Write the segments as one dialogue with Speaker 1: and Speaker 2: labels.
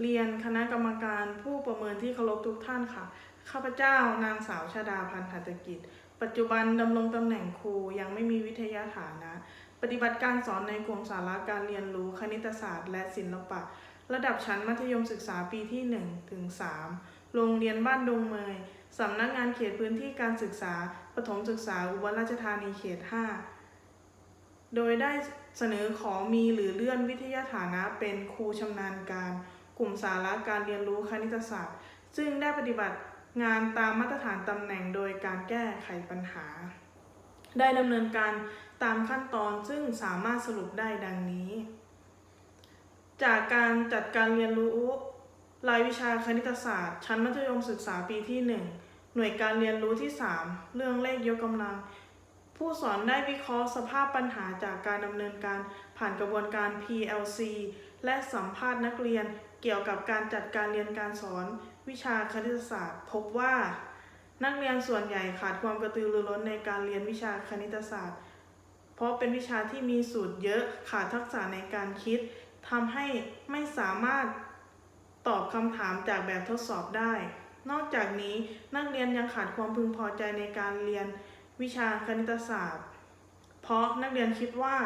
Speaker 1: เรียนคณะกรรมการผู้ประเมินที่เคารพทุกท่านค่ะ ข้าพเจ้านางสาวชาดาพันธ์หัตกิจ ปัจจุบันดำรงตำแหน่งครูยังไม่มีวิทยาฐานะ ปฏิบัติการสอนในกลุ่มสาระการเรียนรู้คณิตศาสตร์และศิลปะ ระดับชั้นมัธยมศึกษาปีที่1ถึง3โรงเรียนบ้านดงเมยสำนักงานเขตพื้นที่การศึกษาประถมศึกษาอุบลราชธานีเขต 5 โดยได้เสนอขอมีหรือเลื่อนวิทยาฐานะเป็นครูชำนาญการ กลุ่มสาระการเรียนรู้คณิตศาสตร์ ซึ่งได้ปฏิบัติงานตามมาตรฐานตำแหน่งโดยการแก้ไขปัญหา ได้ดำเนินการตามขั้นตอนซึ่งสามารถสรุปได้ดังนี้ จากการจัดการเรียนรู้รายวิชาคณิตศาสตร์ ชั้นมัธยมศึกษาปีที่ 1 หน่วยการเรียนรู้ที่ 3 เรื่องเลขยกกำลัง ผู้สอนได้วิเคราะห์สภาพปัญหาจากการดำเนินการผ่านกระบวนการ PLC และสัมภาษณ์นักเรียน กี่ยวกับการจัดการเรียนการสอนวิชาคณิตศาสตร์ พบว่า นักเรียนส่วนใหญ่ขาดความกระตือรือร้นในการเรียนวิชาคณิตศาสตร์ เพราะเป็นวิชาที่มีสูตรเยอะขาดทักษะในการคิดทำให้ไม่สามารถตอบคำถามจากแบบทดสอบได้ นอกจากนี้นักเรียนยังขาดความพึงพอใจในการเรียนวิชาคณิตศาสตร์ เพราะนักเรียนคิดว่า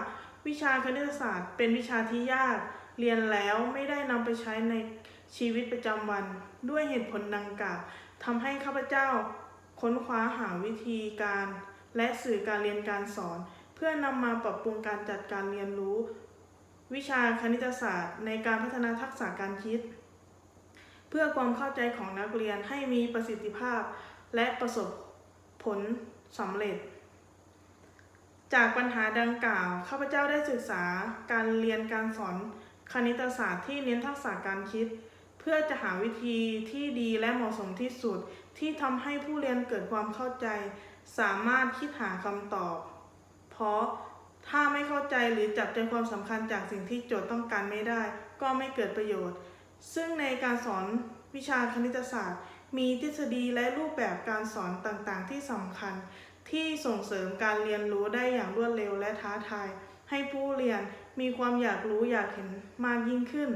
Speaker 1: วิชาคณิตศาสตร์ เป็นวิชาที่ยาก เรียนแล้วไม่ได้นำไปใช้ในชีวิตประจำวัน ด้วยเหตุผลดังกล่าวทำให้ข้าพเจ้าค้นคว้าหาวิธีการ และสื่อการเรียนการสอน เพื่อนำมาปรับปรุงการจัดการเรียนรู้ วิชาคณิตศาสตร์ ในการพัฒนาทักษะการคิด เพื่อความเข้าใจของนักเรียนให้มีประสิทธิภาพ และประสบผลสำเร็จ จากปัญหาดังกล่าว ข้าพเจ้าได้ศึกษาการเรียนการสอน คณิตศาสตร์ที่เน้นทักษะการคิด เพื่อจะหาวิธีที่ดีและเหมาะสมที่สุด ที่ทำให้ผู้เรียนเกิดความเข้าใจ สามารถคิดหาคำตอบ เพราะถ้าไม่เข้าใจหรือจับใจความสำคัญจากสิ่งที่โจทย์ต้องการไม่ได้ ก็ไม่เกิดประโยชน์ ซึ่งในการสอนวิชาคณิตศาสตร์ มีทฤษฎีและรูปแบบการสอนต่างๆ ที่สำคัญ ที่ส่งเสริมการเรียนรู้ได้อย่างรวดเร็วและท้าทาย ให้ผู้เรียนมีความอยากรู้อยากเห็นมากยิ่งขึ้น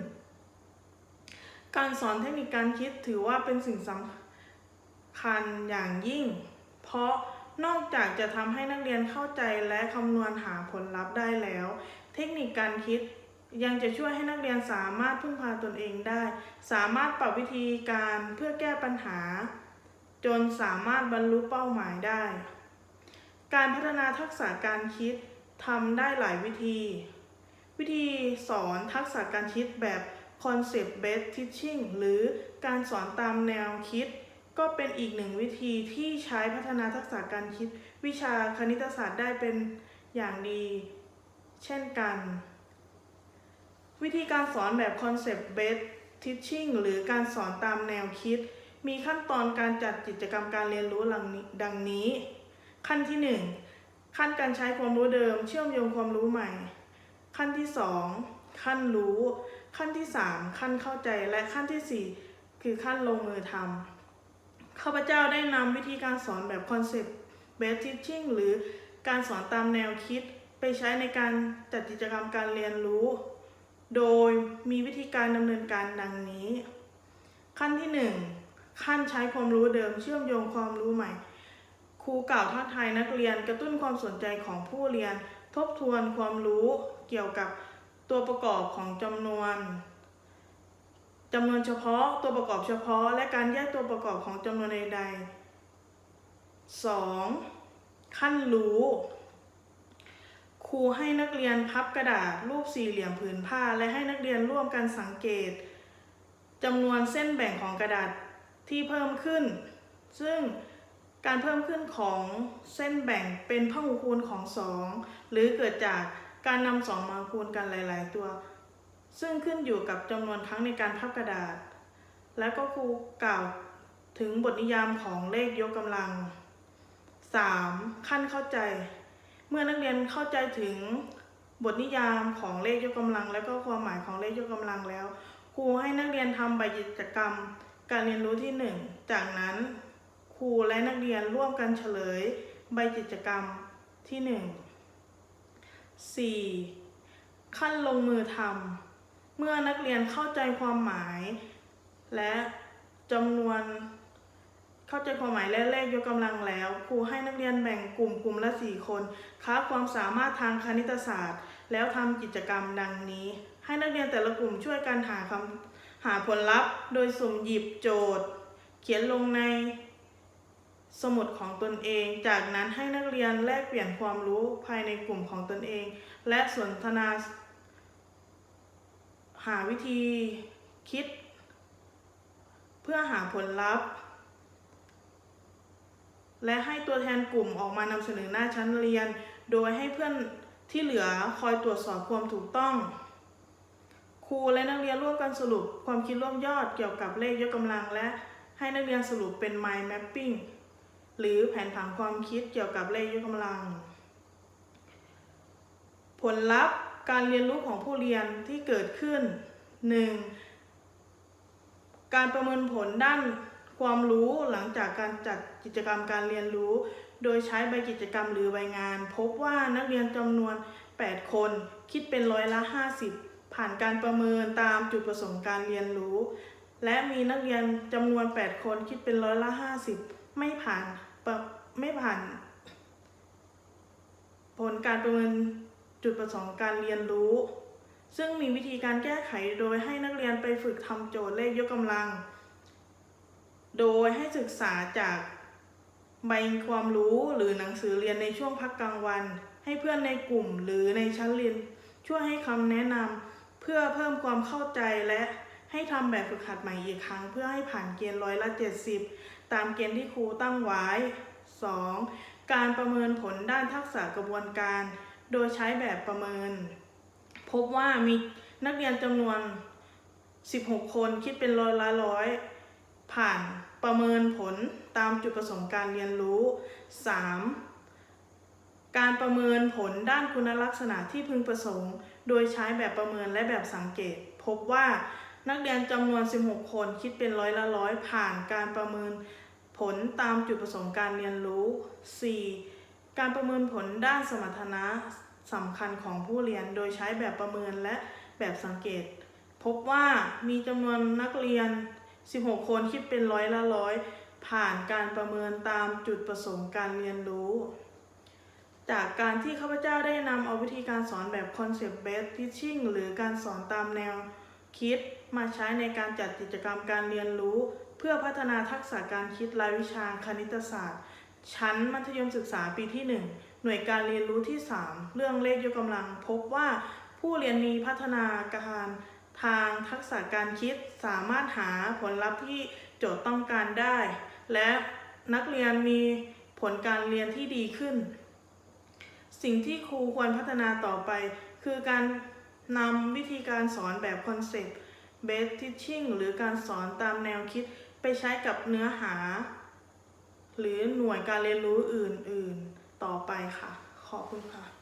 Speaker 1: การสอนเทคนิคการคิดถือว่าเป็นสิ่งสำคัญอย่างยิ่ง เพราะนอกจากจะทำให้นักเรียนเข้าใจและคำนวณหาผลลัพธ์ได้แล้ว เทคนิคการคิดยังจะช่วยให้นักเรียนสามารถพึ่งพาตนเองได้ สามารถปรับวิธีการเพื่อแก้ปัญหา จนสามารถบรรลุเป้าหมายได้ การพัฒนาทักษะการคิด ทำได้หลายวิธี วิธีสอนทักษะการคิดแบบ concept based teaching หรือการสอนตามแนวคิด ก็เป็นอีกหนึ่งวิธีที่ใช้พัฒนาทักษะการคิด วิชาคณิตศาสตร์ได้เป็นอย่างดี เช่นกัน วิธีการสอนแบบ concept based teaching หรือการสอนตามแนวคิด มีขั้นตอนการจัดกิจกรรมการเรียนรู้ดังนี้ ขั้นที่ 1 ขั้นการใช้ความรู้เดิม เชื่อมโยงความรู้ใหม่ ขั้นที่ 2 ขั้นรู้ ขั้นที่ 3 ขั้นเข้าใจและขั้นทีสี่4 คือขั้นลงมือทำข้าพเจ้าได้นำวิธีการสอนแบบ concept based teaching หรือการสอนตามแนวคิดไปใช้ในการจัดกิจกรรมการเรียนรู้ โดยมีวิธีการดำเนินการดังนี้ ขั้นที่ 1 ขั้นใช้ความรู้เดิมเชื่อมโยงความรู้ใหม่ ครูกล่าวท้าทายนักเรียนกระตุ้นความสนใจของผู้เรียน ทบทวนความรู้เกี่ยวกับตัวประกอบของจำนวนจำนวนเฉพาะตัวประกอบเฉพาะ และการแยกตัวประกอบของจำนวนใดๆ 2. ขั้นรู้ ครูให้นักเรียนพับกระดาษรูปสี่เหลี่ยมผืนผ้า และให้นักเรียนร่วมกันสังเกตจำนวนเส้นแบ่งของกระดาษที่เพิ่มขึ้น ซึ่ง การเพิ่มขึ้นของเส้นแบ่งเป็นพหูคูณของ 2 หรือเกิดจากการนำสองมาคูณกันหลาย ๆ ตัว ซึ่งขึ้นอยู่กับจำนวนครั้งในการพับกระดาษ และก็ครูกล่าวถึงบทนิยามของเลขยกกำลัง 3. ขั้นเข้าใจ เมื่อนักเรียนเข้าใจถึงบทนิยามของเลขยกกำลัง และก็ความหมายของเลขยกกำลังแล้ว ครูให้นักเรียนทำใบกิจกรรม การเรียนรู้ที่ 1 จากนั้น ครูและนักเรียนร่วมกันเฉลย ใบกิจกรรมที่ 1 4. ขั้นลงมือทำเมื่อนักเรียนเข้าใจความหมาย และจำนวนเข้าใจความหมายและเลขยกกำลังแล้วครูให้นักเรียนแบ่งกลุ่มกลุ่มละสี่คนค้าความสามารถทางคณิตศาสตร์ แล้วทำกิจกรรมดังนี้ ให้นักเรียนแต่ละกลุ่มช่วยกันหาคำหาผลลัพธ์ โดยสุ่มหยิบโจทย์ เขียนลงใน สมุดของตนเอง จากนั้นให้นักเรียนแลกเปลี่ยนความรู้ภายในกลุ่มของตนเอง และสนทนาหาวิธีคิด เพื่อหาผลลัพธ์ และให้ตัวแทนกลุ่มออกมานำเสนอหน้าชั้นเรียน โดยให้เพื่อนที่เหลือคอยตรวจสอบความถูกต้อง ครูและนักเรียนร่วมกันสรุปความคิดร่วมยอดเกี่ยวกับเลขยกกำลังและให้นักเรียนสรุปเป็น mind mapping หรือแผนผังความคิดเกี่ยวกับเลขยกกำลัง ผลลัพธ์การเรียนรู้ของผู้เรียนที่เกิดขึ้น 1. การประเมินผลด้านความรู้หลังจากการจัดกิจกรรมการเรียนรู้ โดยใช้ใบกิจกรรมหรือใบงาน พบว่านักเรียนจำนวน 8 คน คิดเป็นร้อยละ 50 ผ่านการประเมินตามจุดประสงค์การเรียนรู้ และมีนักเรียนจำนวน 8 คนคิดเป็นร้อยละ 50 ไม่ผ่านปไม่ผ่าน ผลการประเมินจุดประสงค์การเรียนรู้ ซึ่งมีวิธีการแก้ไขโดยให้นักเรียนไปฝึกทำโจทย์เลขยกกำลัง โดยให้ศึกษาจากใบความรู้หรือหนังสือเรียนในช่วงพักกลางวัน ให้เพื่อนในกลุ่มหรือในชั้นเรียน ช่วยให้คำแนะนำเพื่อเพิ่มความเข้าใจและให้ทำแบบฝึกหัดใหม่อีกครั้ง เพื่อให้ผ่านเกณฑ์ร้อยละ 70ตามเกณฑ์ที่ครูตั้งไว้ 2. การประเมินผลด้านทักษะกระบวนการ โดยใช้แบบประเมิน พบว่ามีนักเรียนจำนวน 16 คนคิดเป็นร้อยละร้อย ผ่านประเมินผลตามจุดประสงค์การเรียนรู้ 3. การประเมินผลด้านคุณลักษณะที่พึงประสงค์ โดยใช้แบบประเมินและแบบสังเกต พบว่า นักเรียนจำนวน 16 คนคิดเป็นร้อยละร้อยผ่านการประเมินผลตามจุดประสงค์การเรียนรู้ 4. การประเมินผลด้านสมรรถนะสำคัญของผู้เรียนโดยใช้แบบประเมินและแบบสังเกต พบว่ามีจำนวนนักเรียน 16 คนคิดเป็นร้อยละร้อยผ่านการประเมินตามจุดประสงค์การเรียนรู้ จากการที่ข้าพเจ้าได้นำเอาวิธีการสอนแบบ concept based teaching หรือการสอนตามแนว คิดมาใช้ในการจัดกิจกรรมการเรียนรู้ เพื่อพัฒนาทักษะการคิดรายวิชาคณิตศาสตร์ ชั้นมัธยมศึกษาปีที่ 1 หน่วยการเรียนรู้ที่ 3 เรื่องเลขยกกำลัง พบว่าผู้เรียนมีพัฒนาการทางทักษะการคิดสามารถหาผลลัพธ์ที่โจทย์ต้องการได้ และนักเรียนมีผลการเรียนที่ดีขึ้น สิ่งที่ครูควรพัฒนาต่อไป คือการ นำวิธีการสอนแบบคอนเซปต์ based teaching หรือการสอนตามแนวคิดไปใช้กับเนื้อหา หรือหน่วยการเรียนรู้อื่น ๆ ต่อไปค่ะ ขอบคุณค่ะ